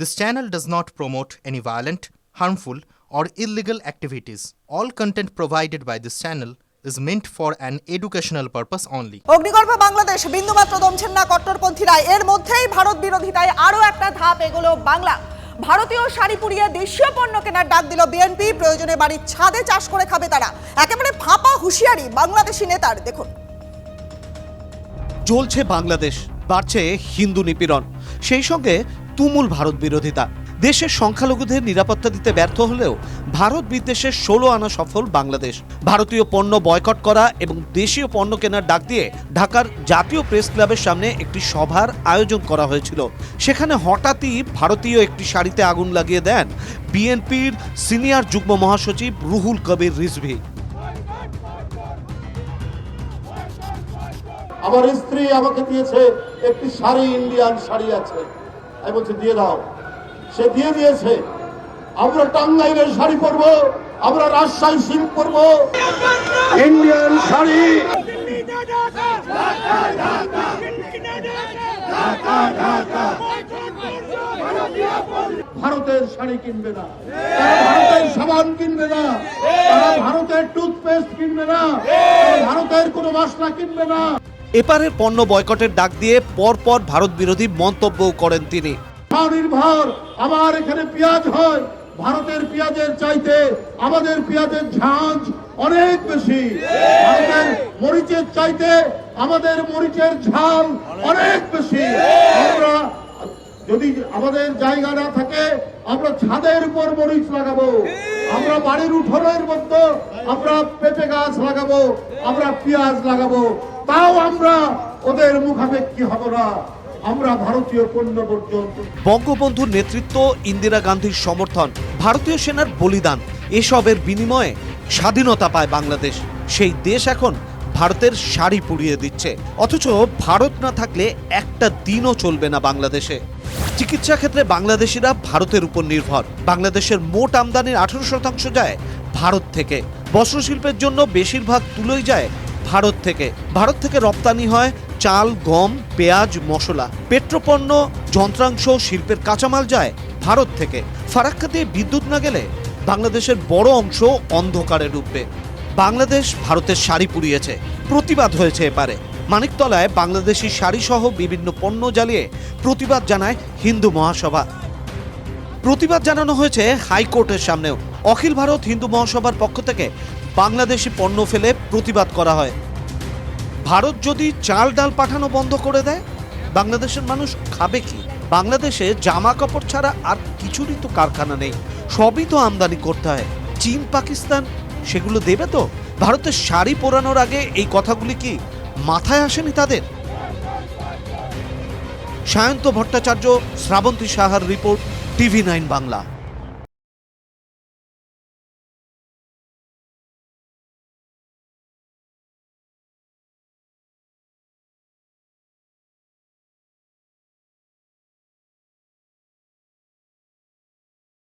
This channel does not promote any violent, harmful, or illegal activities. All content provided by this channel is meant for an educational purpose only. অগ্নিগর্ভ Bangladesh বিন্দুমাত্র দমছেন না কট্টরপন্থীরা এর মধ্যেই ভারত বিরোধিতায় আরও একটা ধাপ এগোলো বাংলা। ভারতীয় শাড়ি পুড়িয়ে দেশীয় পণ্য কেনার ডাক দিল বিএনপি। প্রয়োজনে বাড়ির ছাদে চাষ করে খাবে তারা। একেবারে ফাঁপা হুঁশিয়ারি বাংলাদেশি নেতার দেখুন। চলছে বাংলাদেশ বাড়ছে হিন্দু নিপীড়ন। সেই সঙ্গে তুমুল ভারত বিরোধিতা। দেশের সংখ্যালঘুদের নিরাপত্তা দিতে ব্যর্থ হলেও ভারত বিদ্বেষের ষোলো আনা সফল বাংলাদেশ। ভারতীয় পণ্য বয়কট করা এবং দেশীয় পণ্য কেনার ডাক দিয়ে ঢাকার জাতীয় প্রেস ক্লাবের সামনে একটি সভার আয়োজন করা হয়েছিল। সেখানে হঠাৎই ভারতীয় একটি শাড়িতে আগুন লাগিয়ে দেন বিএনপির সিনিয়র যুগ্ম মহাসচিব রুহুল কবির রিজভি। আমার স্ত্রী আমাকে দিয়েছে একটি শাড়ি ইন্ডিয়ান শাড়ি আছে। আমি বলছি দিয়ে দাও। সে দিয়ে দিয়েছে। আমরা টাঙ্গাইলের শাড়ি পরবো আমরা রাজশাহী সিল্ক পরবো। ইন্ডিয়ান শাড়ি। ভারতের শাড়ি কিনবে না। ভারতের সাবান কিনবে না। তারা ভারতের টুথপেস্ট কিনবে না। ভারতের কোনো মশলা কিনবে না। এপারের পণ্য বয়কটের ডাক দিয়ে পরপর ভারত বিরোধী মন্তব্যও করেন তিনি। স্বনির্ভর আমার এখানে পেঁয়াজ হয়। ভারতের পেঁয়াজের চাইতে আমাদের পেঁয়াজের ঝাঁঝ অনেক বেশি। ভারতের মরিচের চাইতে আমাদের মরিচের ঝাল অনেক বেশি। আমরা যদি আমাদের জায়গা না থাকে, আমরা ছাদের উপর মরিচ লাগাবো। আমরা বাড়ির উঠোনের মধ্যে আমরা পেঁপে গাছ লাগাবো, আমরা পেঁয়াজ লাগাবো। তাও আমরা ওদের মুখাপেক্ষি হব না। আমরা ভারতীয় পণ্য বঙ্গবন্ধুর নেতৃত্ব, ইন্দিরা গান্ধীর সমর্থন, ভারতীয় সেনার বলিদান, এসবের বিনিময়ে স্বাধীনতা পায় বাংলাদেশ। সেই দেশ এখন ভারতের শাড়ি পুড়িয়ে দিচ্ছে। অথচ ভারত না থাকলে একটা দিনও চলবে না বাংলাদেশে। চিকিৎসা ক্ষেত্রে বাংলাদেশিরা ভারতের উপর নির্ভর। বাংলাদেশের মোট আমদানির আঠারো শতাংশ যায় ভারত থেকে। বস্ত্রশিল্পের জন্য বেশিরভাগ তুলোই যায় ভারত থেকে। ভারত থেকে রপ্তানি হয় চাল, গম, পেঁয়াজ, মশলা। পেট্রোপণ্য, যন্ত্রাংশ, শিল্পের কাঁচামাল যায় ভারত থেকে। ফারাক্কা দিয়ে বিদ্যুৎ না গেলে বাংলাদেশের বড় অংশ অন্ধকারে ডুববে। বাংলাদেশ ভারতের শাড়ি পুড়িয়েছে। প্রতিবাদ হয়েছে এপারে। মানিকতলায় বাংলাদেশি শাড়ি সহ বিভিন্ন পণ্য জ্বালিয়ে প্রতিবাদ জানায় হিন্দু মহাসভা। প্রতিবাদ জানানো হয়েছে হাইকোর্টের সামনেও। অখিল ভারত হিন্দু মহাসভার পক্ষ থেকে বাংলাদেশি পণ্য ফেলে প্রতিবাদ করা হয়। ভারত যদি চাল ডাল পাঠানো বন্ধ করে দেয়, বাংলাদেশের মানুষ খাবে কি? বাংলাদেশে জামা কাপড় ছাড়া আর কিছুরই তো কারখানা নেই। সবই তো আমদানি করতে হয়। চীন, পাকিস্তান, সেগুলো দেবে তো? ভারতের শাড়ি পরানোর আগে এই কথাগুলি কি মাথায় আসেনি তাদের? সায়ন্ত ভট্টাচার্য, শ্রাবন্তী সাহার রিপোর্ট, টিভি নাইন বাংলা।